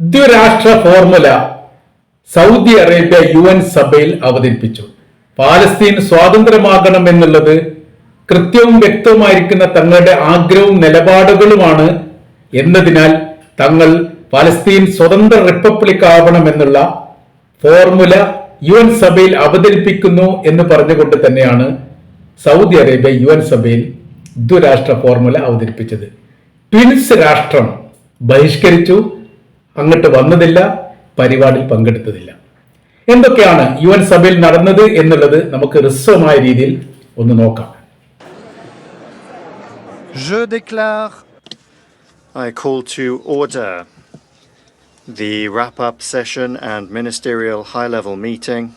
ദ്വിരാഷ്ട്ര formula Saudi Arabia U N സഭയിൽ അവതരിപ്പിച്ചു. Palestine സ്വാതന്ത്ര്യമാകണം എന്നുള്ളത് കൃത്യവും വ്യക്തവുമായിരിക്കുന്ന തങ്ങളുടെ ആഗ്രഹവും നിലപാടുകളുമാണ് എന്നതിനാൽ തങ്ങൾ പലസ്തീൻ സ്വതന്ത്ര റിപ്പബ്ലിക് ആവണമെന്നുള്ള ഫോർമുല യു എൻ സഭയിൽ അവതരിപ്പിക്കുന്നു എന്ന് പറഞ്ഞുകൊണ്ട് തന്നെയാണ് സൗദി അറേബ്യ യു എൻ സഭയിൽ ദ്വിരാഷ്ട്ര ഫോർമുല അവതരിപ്പിച്ചത്. ട്വിൻസ് രാഷ്ട്രം ബഹിഷ്കരിച്ചു. അങ്ങോട്ട് വന്നതില്ല പരിപാടിയിൽ പങ്കെടുത്തതില്ല എന്തൊക്കെയാണ് യു എൻ സഭയിൽ നടന്നത് എന്നുള്ളത് നമുക്ക് ഹ്രസ്വമായ രീതിയിൽ ഒന്ന് നോക്കാം Je I call to order the wrap up session and ministerial high level meeting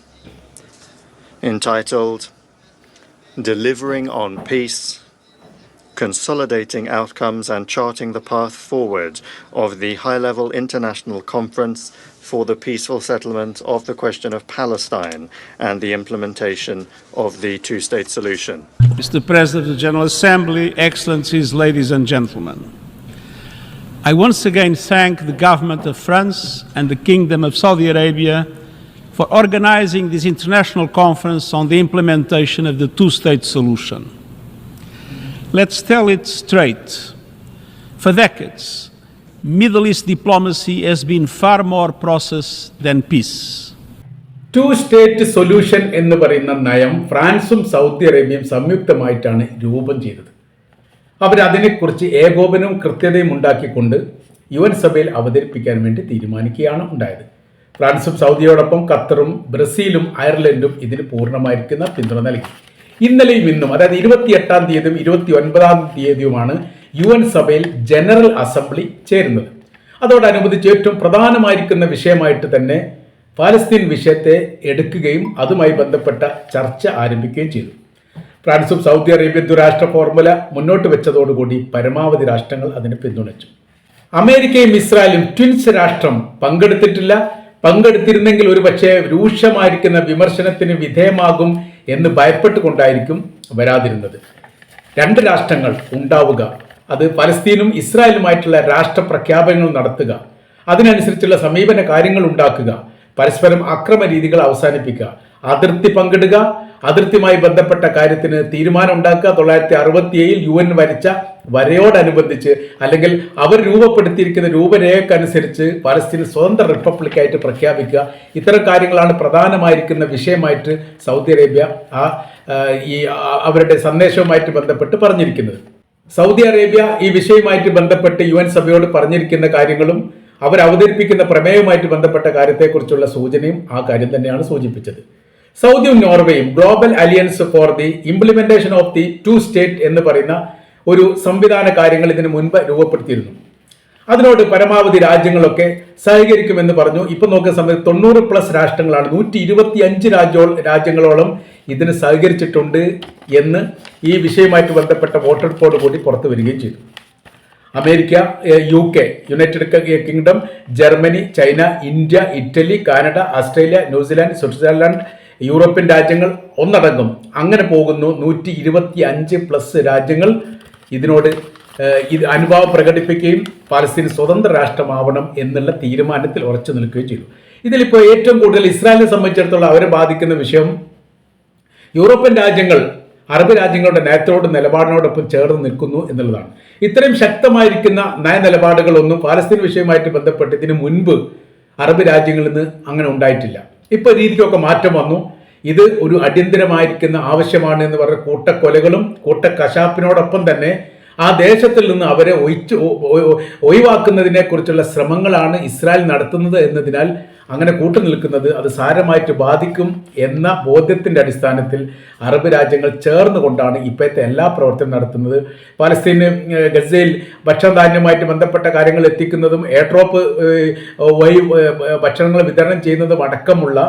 entitled Delivering on Peace, Consolidating Outcomes and Charting the Path Forward of the High Level International Conference for the Peaceful Settlement of the Question of Palestine and the Implementation of the Two State Solution. Mr. President of the General Assembly, Excellencies, ladies and gentlemen. I once again thank the government of France and the Kingdom of Saudi Arabia for organizing this international conference on the implementation of the two state solution. Let's tell it straight. For decades, Middle East diplomacy has been far more process than peace. Two state solution എന്ന് പറയുന്ന നയം ഫ്രാൻസും Saudi അറേബ്യയും സംയുക്തമായിട്ടാണ് രൂപം ചെയ്തത് അവരതിനെക്കുറിച്ച് ഏകോപനവും കൃത്യതയും ഉണ്ടാക്കിക്കൊണ്ട് U N സഭയിൽ അവതരിപ്പിക്കാൻ വേണ്ടി തീരുമാനിക്കുകയാണ് ഉണ്ടായത് ഫ്രാൻസും സൗദിയോടൊപ്പം ഖത്തറും ബ്രസീലും അയർലൻഡും ഇതിന് പൂർണമായിരിക്കുന്ന പിന്തുണ നൽകി ഇന്നലെയും ഇന്നും അതായത് ഇരുപത്തിയെട്ടാം തീയതിയും ഇരുപത്തി ഒൻപതാം തീയതിയുമാണ് യു എൻ സഭയിൽ ജനറൽ അസംബ്ലി ചേരുന്നത്. അതോടനുബന്ധിച്ച് ഏറ്റവും പ്രധാനമായിരിക്കുന്ന വിഷയമായിട്ട് തന്നെ പാലസ്തീൻ വിഷയത്തെ എടുക്കുകയും അതുമായി ബന്ധപ്പെട്ട ചർച്ച ആരംഭിക്കുകയും ചെയ്തു. ഫ്രാൻസും സൗദി അറേബ്യ ദുരാഷ്ട്ര ഫോർമുല മുന്നോട്ട് വെച്ചതോടുകൂടി പരമാവധി രാഷ്ട്രങ്ങൾ അതിനെ പിന്തുണച്ചു. അമേരിക്കയും ഇസ്രായേലും ട്വിൻസ് രാഷ്ട്രം പങ്കെടുത്തിട്ടില്ല. പങ്കെടുത്തിരുന്നെങ്കിൽ ഒരു പക്ഷേ രൂക്ഷമായിരിക്കുന്ന വിമർശനത്തിന് വിധേയമാകും എന്ന് ഭയപ്പെട്ടുകൊണ്ടായിരിക്കും വരാതിരുന്നത്. രണ്ട് രാഷ്ട്രങ്ങൾ ഉണ്ടാവുക അത് പലസ്തീനും ഇസ്രായേലുമായിട്ടുള്ള രാഷ്ട്ര പ്രഖ്യാപനങ്ങൾ നടത്തുക അതിനനുസരിച്ചുള്ള സമീപന കാര്യങ്ങൾ ഉണ്ടാക്കുക പരസ്പരം അക്രമ രീതികൾ അവസാനിപ്പിക്കുക അതിർത്തി പങ്കിടുക അതിർത്തിയുമായി ബന്ധപ്പെട്ട കാര്യത്തിന് തീരുമാനം ഉണ്ടാക്കുക തൊള്ളായിരത്തി അറുപത്തി ഏഴിൽ യു എൻ വരിച്ച വരയോടനുബന്ധിച്ച് അല്ലെങ്കിൽ അവർ രൂപപ്പെടുത്തിയിരിക്കുന്ന രൂപരേഖക്കനുസരിച്ച് പലസ്തീൻ സ്വതന്ത്ര റിപ്പബ്ലിക്കായിട്ട് പ്രഖ്യാപിക്കുക. ഇത്തരം കാര്യങ്ങളാണ് പ്രധാനമായിരിക്കുന്ന വിഷയമായിട്ട് സൗദി അറേബ്യ ആ, ഈ അവരുടെ സന്ദേശവുമായിട്ട് ബന്ധപ്പെട്ട് പറഞ്ഞിരിക്കുന്നത്. സൗദി അറേബ്യ ഈ വിഷയവുമായിട്ട് ബന്ധപ്പെട്ട് യു എൻ സഭയോട് പറഞ്ഞിരിക്കുന്ന കാര്യങ്ങളും അവർ അവതരിപ്പിക്കുന്ന പ്രമേയവുമായിട്ട് ബന്ധപ്പെട്ട കാര്യത്തെക്കുറിച്ചുള്ള സൂചനയും ആ കാര്യം തന്നെയാണ് സൂചിപ്പിച്ചത്. സൗദിയും നോർവേയും global alliance for the implementation of the two state എന്ന് പറയുന്ന ഒരു സംവിധാന കാര്യങ്ങൾ ഇതിനു മുൻപ് രൂപപ്പെടുത്തിയിരുന്നു. അതിനോട് പരമാവധി രാജ്യങ്ങളൊക്കെ സഹകരിക്കുമെന്ന് പറഞ്ഞു. ഇപ്പൊ നോക്കുന്ന സമയത്ത് തൊണ്ണൂറ് പ്ലസ് രാഷ്ട്രങ്ങളാണ്. നൂറ്റി ഇരുപത്തി അഞ്ച് രാജ്യോ രാജ്യങ്ങളോളം ഇതിന് സഹകരിച്ചിട്ടുണ്ട് എന്ന് ഈ വിഷയമായിട്ട് ബന്ധപ്പെട്ട വോട്ടെടുപ്പോട് കൂടി പുറത്തു വരികയും ചെയ്തു. America U K United Kingdom Germany China India Italy Canada Australia New Zealand Switzerland European രാജ്യങ്ങൾ ഒന്നടങ്കം അങ്ങനെ പോകുന്നു. നൂറ്റി ഇരുപത്തി അഞ്ച് പ്ലസ് രാജ്യങ്ങൾ ഇതിനോട് ഇത് അനുഭാവം പ്രകടിപ്പിക്കുകയും പാലസ്തീൻ സ്വതന്ത്ര രാഷ്ട്രമാവണം എന്നുള്ള തീരുമാനത്തിൽ ഉറച്ചു നിൽക്കുകയും ചെയ്തു. ഇതിലിപ്പോൾ ഏറ്റവും കൂടുതൽ ഇസ്രായേലിനെ സംബന്ധിച്ചിടത്തോളം അവരെ ബാധിക്കുന്ന വിഷയം യൂറോപ്യൻ രാജ്യങ്ങൾ അറബ് രാജ്യങ്ങളുടെ നയത്തോടും നിലപാടിനോടൊപ്പം ചേർന്ന് നിൽക്കുന്നു എന്നുള്ളതാണ്. ഇത്രയും ശക്തമായിരിക്കുന്ന നയനിലപാടുകളൊന്നും പാലസ്തീൻ വിഷയവുമായിട്ട് ബന്ധപ്പെട്ട് ഇതിനു മുൻപ് അറബ് രാജ്യങ്ങളിൽ നിന്ന് അങ്ങനെ ഉണ്ടായിട്ടില്ല. ഇപ്പൊ രീതിക്കൊക്കെ മാറ്റം വന്നു. ഇത് ഒരു അടിയന്തരമായിരിക്കുന്ന ആവശ്യമാണ് എന്ന് പറഞ്ഞ കൂട്ടക്കൊലകളും കൂട്ടക്കശാപ്പിനോടൊപ്പം തന്നെ ആ ദേശത്തിൽ നിന്ന് അവരെ ഒഴിച്ചു ഒഴിവാക്കുന്നതിനെ കുറിച്ചുള്ള ശ്രമങ്ങളാണ് ഇസ്രായേൽ നടത്തുന്നത് എന്നതിനാൽ അങ്ങനെ കൂട്ടുനിൽക്കുന്നത് അത് സാരമായിട്ട് ബാധിക്കും എന്ന ബോധ്യത്തിന്റെ അടിസ്ഥാനത്തിൽ അറബ് രാജ്യങ്ങൾ ചേർന്നുകൊണ്ടാണ് ഇപ്പോഴത്തെ എല്ലാ പ്രവർത്തനം നടത്തുന്നത്. പാലസ്തീന് ഗസയിൽ ഭക്ഷണധാന്യമായിട്ട് ബന്ധപ്പെട്ട കാര്യങ്ങൾ എത്തിക്കുന്നതും എയർ ഡ്രോപ്പ് ഏഹ്, വഴി ഭക്ഷണങ്ങൾ വിതരണം ചെയ്യുന്നതും അടക്കമുള്ള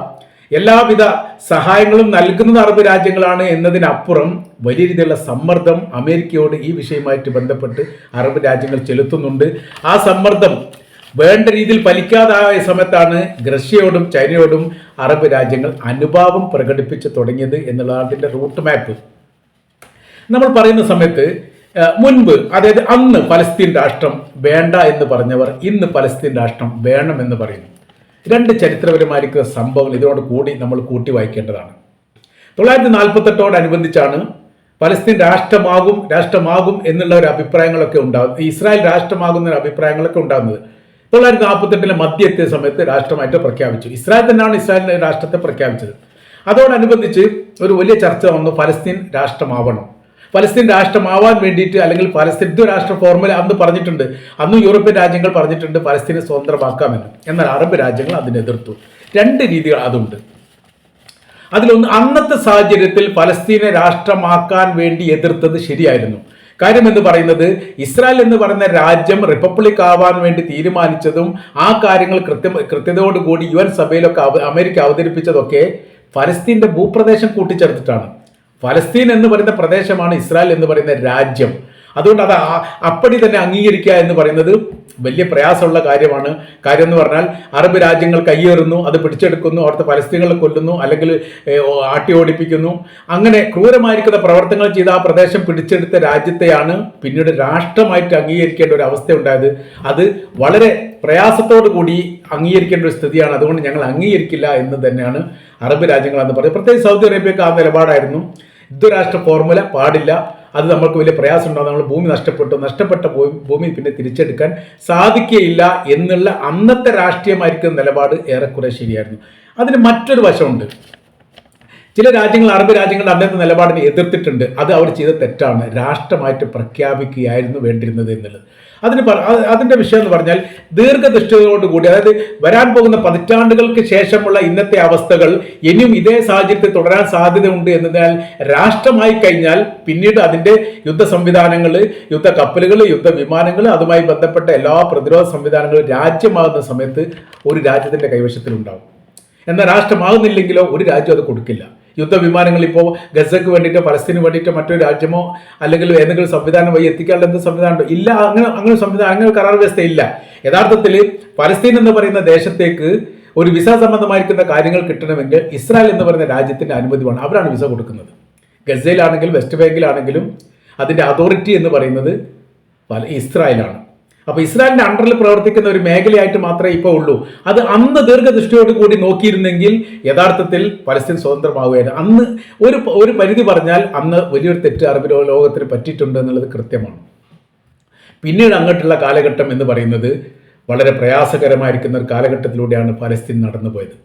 എല്ലാവിധ സഹായങ്ങളും നൽകുന്നത് അറബ് രാജ്യങ്ങളാണ് എന്നതിനപ്പുറം വലിയ രീതിയിലുള്ള സമ്മർദ്ദം അമേരിക്കയോട് ഈ വിഷയമായിട്ട് ബന്ധപ്പെട്ട് അറബ് രാജ്യങ്ങൾ ചെലുത്തുന്നുണ്ട്. ആ സമ്മർദ്ദം വേണ്ട രീതിയിൽ ഫലിക്കാതായ സമയത്താണ് റഷ്യയോടും ചൈനയോടും അറബ് രാജ്യങ്ങൾ അനുഭാവം പ്രകടിപ്പിച്ച് തുടങ്ങിയത് എന്നുള്ളതാണ് അതിന്റെ റൂട്ട് മാപ്പ്. നമ്മൾ പറയുന്ന സമയത്ത് മുൻപ് അതായത് അന്ന് പലസ്തീൻ രാഷ്ട്രം വേണ്ട എന്ന് പറഞ്ഞവർ ഇന്ന് പലസ്തീൻ രാഷ്ട്രം വേണമെന്ന് പറയുന്നു. രണ്ട് ചരിത്രപരമായിരിക്കുന്ന സംഭവങ്ങൾ ഇതിനോട് കൂടി നമ്മൾ കൂട്ടി വായിക്കേണ്ടതാണ്. തൊള്ളായിരത്തി നാൽപ്പത്തെട്ടോടനുബന്ധിച്ചാണ് പലസ്തീൻ രാഷ്ട്രമാകും രാഷ്ട്രമാകും എന്നുള്ള ഒരു അഭിപ്രായങ്ങളൊക്കെ ഉണ്ടാകും ഇസ്രായേൽ രാഷ്ട്രമാകുന്ന അഭിപ്രായങ്ങളൊക്കെ ഉണ്ടാകുന്നത് തൊള്ളായിരത്തി നാൽപ്പത്തെട്ടിലെ മധ്യ എത്തിയ സമയത്ത് രാഷ്ട്രമായിട്ട് പ്രഖ്യാപിച്ചു. ഇസ്രായേൽ തന്നെയാണ് ഇസ്രായേലിന്റെ രാഷ്ട്രത്തെ പ്രഖ്യാപിച്ചത്. അതോടനുബന്ധിച്ച് ഒരു വലിയ ചർച്ച വന്നു ഫലസ്തീൻ രാഷ്ട്രമാവണം. ഫലസ്തീൻ രാഷ്ട്രമാവാൻ വേണ്ടിയിട്ട് അല്ലെങ്കിൽ പലസ്തീൻ രാഷ്ട്ര ഫോർമുല അന്ന് പറഞ്ഞിട്ടുണ്ട്. അന്ന് യൂറോപ്യൻ രാജ്യങ്ങൾ പറഞ്ഞിട്ടുണ്ട് പലസ്തീനെ സ്വതന്ത്രമാക്കാമെന്ന്. എന്നാൽ അറബ് രാജ്യങ്ങൾ അതിനെ എതിർത്തു. രണ്ട് രീതികൾ അതുണ്ട്. അതിലൊന്ന് അന്നത്തെ സാഹചര്യത്തിൽ പലസ്തീനെ രാഷ്ട്രമാക്കാൻ വേണ്ടി എതിർത്തത് ശരിയായിരുന്നു. കാര്യം എന്ന് പറയുന്നത് ഇസ്രായേൽ എന്ന് പറയുന്ന രാജ്യം റിപ്പബ്ലിക് ആവാൻ വേണ്ടി തീരുമാനിച്ചതും ആ കാര്യങ്ങൾ കൃത്യ കൃത്യതയോടുകൂടി യു എൻ സഭയിലൊക്കെ അമേരിക്ക അവതരിപ്പിച്ചതൊക്കെ ഫലസ്തീന്റെ ഭൂപ്രദേശം കൂട്ടിച്ചേർത്തിട്ടാണ്. ഫലസ്തീൻ എന്ന് പറയുന്ന പ്രദേശമാണ് ഇസ്രായേൽ എന്ന് പറയുന്ന രാജ്യം. അതുകൊണ്ട് അത് അപ്പടി തന്നെ അംഗീകരിക്കുക എന്ന് പറയുന്നത് വലിയ പ്രയാസമുള്ള കാര്യമാണ്. കാര്യം എന്ന് പറഞ്ഞാൽ അറബ് രാജ്യങ്ങൾ കയ്യേറുന്നു അത് പിടിച്ചെടുക്കുന്നു അവിടുത്തെ പലസ്തീനുകളെ കൊല്ലുന്നു അല്ലെങ്കിൽ ആട്ടി ഓടിപ്പിക്കുന്നു. അങ്ങനെ ക്രൂരമായിരിക്കുന്ന പ്രവർത്തനങ്ങൾ ചെയ്ത് ആ പ്രദേശം പിടിച്ചെടുത്ത രാജ്യത്തെയാണ് പിന്നീട് രാഷ്ട്രമായിട്ട് അംഗീകരിക്കേണ്ട ഒരു അവസ്ഥ ഉണ്ടായത്. അത് വളരെ പ്രയാസത്തോടു കൂടി അംഗീകരിക്കേണ്ട ഒരു സ്ഥിതിയാണ്. അതുകൊണ്ട് ഞങ്ങൾ അംഗീകരിക്കില്ല എന്ന് തന്നെയാണ് അറബ് രാജ്യങ്ങളെന്ന് പറയുന്നത്. പ്രത്യേകിച്ച് സൗദി അറേബ്യക്ക് ആ നിലപാടായിരുന്നു. യുദ്ധരാഷ്ട്ര ഫോർമുല പാടില്ല. അത് നമ്മൾക്ക് വലിയ പ്രയാസം ഉണ്ടാകും നമ്മൾ ഭൂമി നഷ്ടപ്പെട്ടു. നഷ്ടപ്പെട്ട ഭൂമി പിന്നെ തിരിച്ചെടുക്കാൻ സാധിക്കുകയില്ല എന്നുള്ള അന്നത്തെ രാഷ്ട്രീയമായിരിക്കുന്ന നിലപാട് ഏറെക്കുറെ ശരിയായിരുന്നു. അതിന് മറ്റൊരു വശമുണ്ട്. ചില രാജ്യങ്ങൾ അറബ് രാജ്യങ്ങളുടെ അന്നത്തെ നിലപാടിനെ എതിർത്തിട്ടുണ്ട്. അത് അവർ ചെയ്ത തെറ്റാണ്. രാഷ്ട്രമായിട്ട് പ്രഖ്യാപിക്കുകയായിരുന്നു വേണ്ടിയിരുന്നത് എന്നുള്ളത്. അതിന് അതിന്റെ വിഷയം എന്ന് പറഞ്ഞാൽ ദീർഘദൃഷ്ടിയോടുകൂടി അതായത് വരാൻ പോകുന്ന പതിറ്റാണ്ടുകൾക്ക് ശേഷമുള്ള ഇന്നത്തെ അവസ്ഥകൾ ഇനിയും ഇതേ സാഹചര്യത്തിൽ തുടരാൻ സാധ്യതയുണ്ട് എന്നതിനാൽ രാഷ്ട്രമായി കഴിഞ്ഞാൽ പിന്നീട് അതിന്റെ യുദ്ധ സംവിധാനങ്ങൾ യുദ്ധ കപ്പലുകൾ യുദ്ധ വിമാനങ്ങൾ അതുമായി ബന്ധപ്പെട്ട എല്ലാ പ്രതിരോധ സംവിധാനങ്ങളും രാജ്യമാകുന്ന സമയത്ത് ഒരു രാജ്യത്തിന്റെ കൈവശത്തിലുണ്ടാവും. എന്നാൽ രാഷ്ട്രമാകുന്നില്ലെങ്കിലോ ഒരു രാജ്യം അത് കൊടുക്കില്ല. യുദ്ധവിമാനങ്ങൾ ഇപ്പോൾ ഗസക്ക് വേണ്ടിയിട്ടോ പലസ്തീന് വേണ്ടിയിട്ടോ മറ്റൊരു രാജ്യമോ അല്ലെങ്കിൽ ഏതെങ്കിലും സംവിധാനം വഴി എത്തിക്കാനുള്ള എന്ത് സംവിധാനണ്ടോ ഇല്ല അങ്ങനെ അങ്ങനെ സംവിധാനം അങ്ങനെ കരാർ വ്യവസ്ഥ ഇല്ല യഥാർത്ഥത്തിൽ പലസ്തീൻ എന്ന് പറയുന്ന ദേശത്തേക്ക് ഒരു വിസ സംബന്ധമായിരിക്കുന്ന കാര്യങ്ങൾ കിട്ടണമെങ്കിൽ ഇസ്രായേൽ എന്ന് പറയുന്ന രാജ്യത്തിന്റെ അനുമതി വേണം അവരാണ് വിസ കൊടുക്കുന്നത്. ഗസയിലാണെങ്കിലും വെസ്റ്റ് ബാങ്കിലാണെങ്കിലും അതിന്റെ അതോറിറ്റി എന്ന് പറയുന്നത് ഇസ്രായേലാണ്. അപ്പൊ ഇസ്രായേലിന്റെ അണ്ടറിൽ പ്രവർത്തിക്കുന്ന ഒരു മേഖലയായിട്ട് മാത്രമേ ഇപ്പോൾ ഉള്ളൂ. അത് അന്ന് ദീർഘദൃഷ്ടിയോട് കൂടി നോക്കിയിരുന്നെങ്കിൽ യഥാർത്ഥത്തിൽ പലസ്തീൻ സ്വതന്ത്രമാവുകയാണ് അന്ന് ഒരു ഒരു പരിധി പറഞ്ഞാൽ അന്ന് വലിയൊരു തെറ്റ് അറബ് ലോകത്തിന് പറ്റിയിട്ടുണ്ട് എന്നുള്ളത് കൃത്യമാണ്. പിന്നീട് അങ്ങോട്ടുള്ള കാലഘട്ടം എന്ന് പറയുന്നത് വളരെ പ്രയാസകരമായിരിക്കുന്ന ഒരു കാലഘട്ടത്തിലൂടെയാണ് പലസ്തീൻ നടന്നുപോയത്.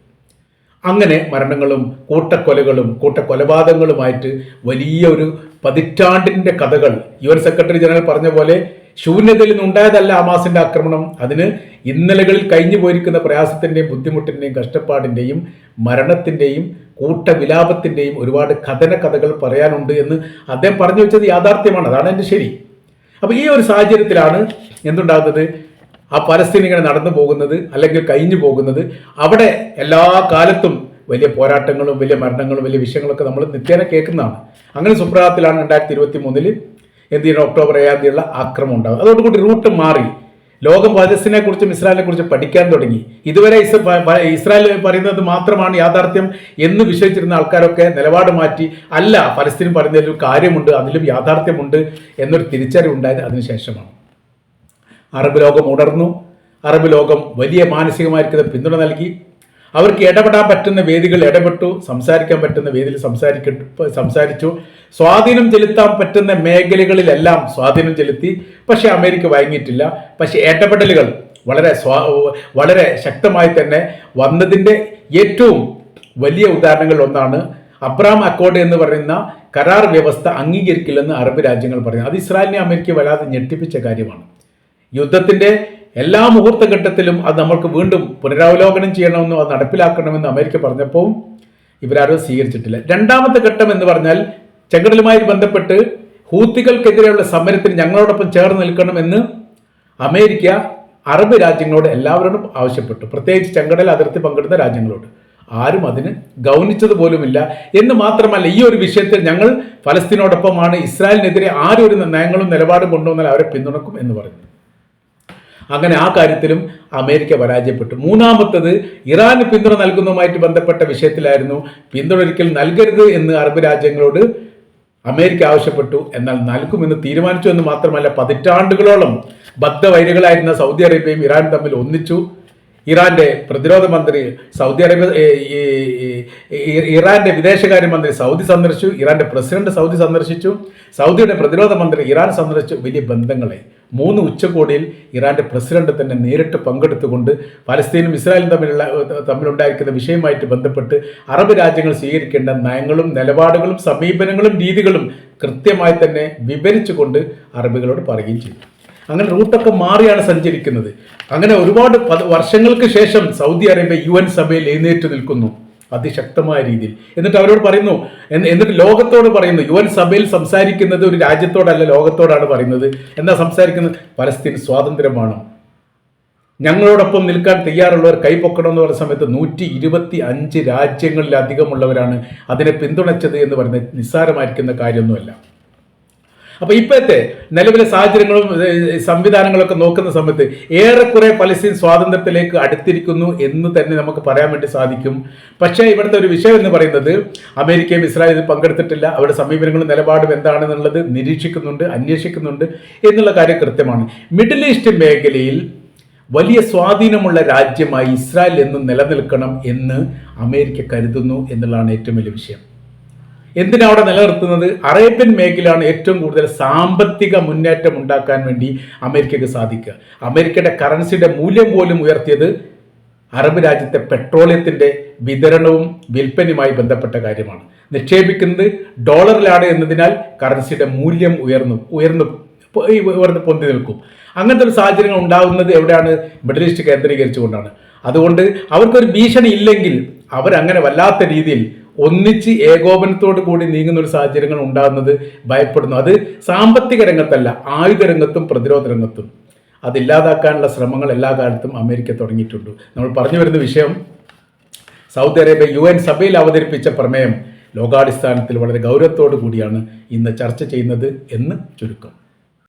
അങ്ങനെ മരണങ്ങളും കൂട്ടക്കൊലകളും കൂട്ടക്കൊലപാതകങ്ങളുമായിട്ട് വലിയ ഒരു പതിറ്റാണ്ടിന്റെ കഥകൾ യു എൻ സെക്രട്ടറി ജനറൽ പറഞ്ഞ പോലെ ശൂന്യതയിൽ നിന്നുണ്ടായതല്ല ഹമാസിന്റെ ആക്രമണം. അതിന് ഇന്നലകളിൽ കഴിഞ്ഞു പോയിരിക്കുന്ന പ്രയാസത്തിന്റെയും ബുദ്ധിമുട്ടിന്റെയും കഷ്ടപ്പാടിന്റെയും മരണത്തിന്റെയും കൂട്ടവിലാപത്തിന്റെയും ഒരുപാട് കഥന കഥകൾ പറയാനുണ്ട് എന്ന് അദ്ദേഹം പറഞ്ഞു വെച്ചത് യാഥാർത്ഥ്യമാണ്. അതാണ് എന്റെ ശരി. അപ്പൊ ഈ ഒരു സാഹചര്യത്തിലാണ് എന്തുണ്ടാകുന്നത്? ആ പലസ്തീൻ ഇങ്ങനെ നടന്നു പോകുന്നത് അല്ലെങ്കിൽ കഴിഞ്ഞു പോകുന്നത്. അവിടെ എല്ലാ കാലത്തും വലിയ പോരാട്ടങ്ങളും വലിയ മരണങ്ങളും വലിയ വിഷയങ്ങളൊക്കെ നമ്മൾ നിത്യേന കേൾക്കുന്നതാണ്. അങ്ങനെ സുപ്രഭാതത്തിലാണ് രണ്ടായിരത്തി ഇരുപത്തി മൂന്നിൽ എന്ത് ചെയ്യണം? ഒക്ടോബർ ഏഴാം തീയതിയുള്ള ആക്രമണം ഉണ്ടാകും. അതോടുകൂടി റൂട്ട് മാറി. ലോകം പലസ്തീനെ കുറിച്ചും ഇസ്രായേലിനെ കുറിച്ചും പഠിക്കാൻ തുടങ്ങി. ഇതുവരെ ഇസ്രായേൽ പറയുന്നത് മാത്രമാണ് യാഥാർത്ഥ്യം എന്ന് വിശ്വസിച്ചിരുന്ന ആൾക്കാരൊക്കെ നിലപാട് മാറ്റി. അല്ല പലസ്തീൻ പറയുന്നതിലും കാര്യമുണ്ട് അതിലും യാഥാർത്ഥ്യമുണ്ട് എന്നൊരു തിരിച്ചറിവുണ്ടായത് അതിനുശേഷമാണ്. അറബ് ലോകം ഉണർന്നു. അറബ് ലോകം വലിയ മാനസികമായിരിക്കുന്ന പിന്തുണ നൽകി. അവർക്ക് ഇടപെടാൻ പറ്റുന്ന വേദികൾ ഇടപെട്ടു സംസാരിക്കാൻ പറ്റുന്ന വേദിയിൽ സംസാരിക്ക സംസാരിച്ചു. സ്വാധീനം ചെലുത്താൻ പറ്റുന്ന മേഖലകളിലെല്ലാം സ്വാധീനം ചെലുത്തി. പക്ഷേ അമേരിക്ക വഴങ്ങിയിട്ടില്ല. പക്ഷേ ഇടപെടലുകൾ വളരെ സ്വാ വളരെ ശക്തമായി തന്നെ വന്നതിന്റെ ഏറ്റവും വലിയ ഉദാഹരണങ്ങളിൽ ഒന്നാണ് അബ്രാം അക്കോർഡ് എന്ന് പറയുന്ന കരാർ വ്യവസ്ഥ അംഗീകരിക്കില്ലെന്ന് അറബ് രാജ്യങ്ങൾ പറയുന്നു. അത് ഇസ്രായേലിനെ അമേരിക്ക വല്ലാതെ ഞെട്ടിപ്പിച്ച കാര്യമാണ്. യുദ്ധത്തിന്റെ എല്ലാ മുഹൂർത്ത ഘട്ടത്തിലും അത് നമ്മൾക്ക് വീണ്ടും പുനരവലോകനം ചെയ്യണമെന്നും അത് നടപ്പിലാക്കണമെന്നും അമേരിക്ക പറഞ്ഞപ്പോൾ ഇവരാരും സ്വീകരിച്ചിട്ടില്ല. രണ്ടാമത്തെ ഘട്ടം എന്ന് പറഞ്ഞാൽ ചെങ്കടലുമായി ബന്ധപ്പെട്ട് ഹൂത്തികൾക്കെതിരെയുള്ള സമരത്തിന് ഞങ്ങളോടൊപ്പം ചേർന്ന് നിൽക്കണമെന്ന് അമേരിക്ക അറബ് രാജ്യങ്ങളോട് എല്ലാവരോടും ആവശ്യപ്പെട്ടു. പ്രത്യേകിച്ച് ചെങ്കടൽ അതിർത്തി പങ്കിടുന്ന രാജ്യങ്ങളോട്. ആരും അതിന് ഗൗനിച്ചത് പോലുമില്ല. എന്ന് മാത്രമല്ല ഈ ഒരു വിഷയത്തിൽ ഞങ്ങൾ ഫലസ്തീനോടൊപ്പമാണ് ഇസ്രായേലിനെതിരെ ആരും ഒരു നയങ്ങളും നിലപാടും കൊണ്ടുവന്നാൽ അവരെ പിന്തുണക്കും എന്ന് പറഞ്ഞു അങ്ങനെ ആ കാര്യത്തിലും അമേരിക്ക പരാജയപ്പെട്ടു. മൂന്നാമത്തത് ഇറാന് പിന്തുണ നൽകുന്നതുമായിട്ട് ബന്ധപ്പെട്ട വിഷയത്തിലായിരുന്നു പിന്തുണ ഒരിക്കൽ നൽകരുത് എന്ന് അറബ് രാജ്യങ്ങളോട് അമേരിക്ക ആവശ്യപ്പെട്ടു. എന്നാൽ നൽകുമെന്ന് തീരുമാനിച്ചു എന്ന് മാത്രമല്ല പതിറ്റാണ്ടുകളോളം ബദ്ധവൈരികളായിരുന്ന സൗദി അറേബ്യയും ഇറാൻ തമ്മിൽ ഒന്നിച്ചു. ഇറാന്റെ പ്രതിരോധ മന്ത്രി സൗദി അറേബ്യ ഇറാന്റെ വിദേശകാര്യമന്ത്രി സൗദി സന്ദർശിച്ചു. ഇറാന്റെ പ്രസിഡന്റ് സൗദി സന്ദർശിച്ചു. സൗദിയുടെ പ്രതിരോധ മന്ത്രി ഇറാൻ സന്ദർശിച്ചു. വലിയ ബന്ധങ്ങളെ മൂന്ന് ഉച്ചകോടിയിൽ ഇറാന്റെ പ്രസിഡന്റ് തന്നെ നേരിട്ട് പങ്കെടുത്തുകൊണ്ട് പലസ്തീനും ഇസ്രായേലും തമ്മിലുള്ള തമ്മിലുണ്ടായിരിക്കുന്ന വിഷയമായിട്ട് ബന്ധപ്പെട്ട് അറബ് രാജ്യങ്ങൾ സ്വീകരിക്കേണ്ട നയങ്ങളും നിലപാടുകളും സമീപനങ്ങളും രീതികളും കൃത്യമായി തന്നെ വിവരിച്ചുകൊണ്ട് അറബികളോട് പറയുകയും ചെയ്തു. അങ്ങനെ റൂട്ടൊക്കെ മാറിയാണ് സഞ്ചരിക്കുന്നത്. അങ്ങനെ ഒരുപാട് വർഷങ്ങൾക്ക് ശേഷം സൗദി അറേബ്യ യു സഭയിൽ എഴുന്നേറ്റ് നിൽക്കുന്നു. അതിശക്തമായ രീതിയിൽ. എന്നിട്ട് അവരോട് പറയുന്നു എന്നിട്ട് ലോകത്തോട് പറയുന്നു യു എൻ സഭയിൽ സംസാരിക്കുന്നത് ഒരു രാജ്യത്തോടല്ല ലോകത്തോടാണ് പറയുന്നത്. എന്താ സംസാരിക്കുന്നത്? പലസ്തീൻ സ്വാതന്ത്ര്യമാണ്. ഞങ്ങളോടൊപ്പം നിൽക്കാൻ തയ്യാറുള്ളവർ കൈപ്പൊക്കണം എന്ന് പറഞ്ഞ സമയത്ത് നൂറ്റി ഇരുപത്തി അഞ്ച് രാജ്യങ്ങളിലധികമുള്ളവരാണ് അതിനെ പിന്തുണച്ചത് എന്ന് പറയുന്നത് നിസ്സാരമായിരിക്കുന്ന കാര്യമൊന്നുമല്ല. അപ്പൊ ഇപ്പോഴത്തെ നിലവിലെ സാഹചര്യങ്ങളും സംവിധാനങ്ങളും ഒക്കെ നോക്കുന്ന സമയത്ത് ഏറെക്കുറെ പലസ്തീൻ സ്വാതന്ത്ര്യത്തിലേക്ക് അടുത്തിരിക്കുന്നു എന്ന് തന്നെ നമുക്ക് പറയാൻ വേണ്ടി സാധിക്കും. പക്ഷേ ഇവിടുത്തെ ഒരു വിഷയം എന്ന് പറയുന്നത് അമേരിക്കയും ഇസ്രായേലും പങ്കെടുത്തിട്ടില്ല. അവരുടെ സമീപനങ്ങളും നിലപാടും എന്താണെന്നുള്ളത് നിരീക്ഷിക്കുന്നുണ്ട് അന്വേഷിക്കുന്നുണ്ട് എന്നുള്ള കാര്യം കൃത്യമാണ്. മിഡിൽ ഈസ്റ്റ് മേഖലയിൽ വലിയ സ്വാധീനമുള്ള രാജ്യമായി ഇസ്രായേൽ എന്നും നിലനിൽക്കണം എന്ന് അമേരിക്ക കരുതുന്നു എന്നുള്ളതാണ് ഏറ്റവും വലിയ വിഷയം. എന്തിനാ അവിടെ നിലനിർത്തുന്നത്? അറേബ്യൻ മേഖലയാണ് ഏറ്റവും കൂടുതൽ സാമ്പത്തിക മുന്നേറ്റം ഉണ്ടാക്കാൻ വേണ്ടി അമേരിക്കയ്ക്ക് സാധിക്കുക. അമേരിക്കയുടെ കറൻസിയുടെ മൂല്യം പോലും ഉയർത്തിയത് അറബ് രാജ്യത്തെ പെട്രോളിയത്തിന്റെ വിതരണവും വിൽപ്പനയുമായി ബന്ധപ്പെട്ട കാര്യമാണ്. നിക്ഷേപിക്കുന്നത് ഡോളറിലാണ് എന്നതിനാൽ കറൻസിയുടെ മൂല്യം ഉയർന്നു ഉയർന്നു ഉയർന്ന് പൊന്തി നിൽക്കും. അങ്ങനത്തെ ഒരു സാഹചര്യങ്ങൾ ഉണ്ടാകുന്നത് എവിടെയാണ്? മിഡിൽ ഈസ്റ്റ് കേന്ദ്രീകരിച്ചുകൊണ്ടാണ്. അതുകൊണ്ട് അവർക്കൊരു ഭീഷണി ഇല്ലെങ്കിൽ അവരങ്ങനെ വല്ലാത്ത രീതിയിൽ ഒന്നിച്ച് ഏകോപനത്തോട് കൂടി നീങ്ങുന്ന ഒരു സാഹചര്യങ്ങൾ ഉണ്ടാകുന്നത് ഭയപ്പെടുന്നു. അത് സാമ്പത്തിക രംഗത്തല്ല ആയുധ രംഗത്തും പ്രതിരോധ രംഗത്തും. അതില്ലാതാക്കാനുള്ള ശ്രമങ്ങൾ എല്ലാ കാലത്തും അമേരിക്ക തുടങ്ങിയിട്ടുണ്ട്. നമ്മൾ പറഞ്ഞു വരുന്ന വിഷയം സൗദി അറേബ്യ യു എൻ സഭയിൽ അവതരിപ്പിച്ച പ്രമേയം ലോകാടിസ്ഥാനത്തിൽ വളരെ ഗൗരവത്തോടു കൂടിയാണ് ഇന്ന് ചർച്ച ചെയ്യുന്നത് എന്ന് ചുരുക്കം.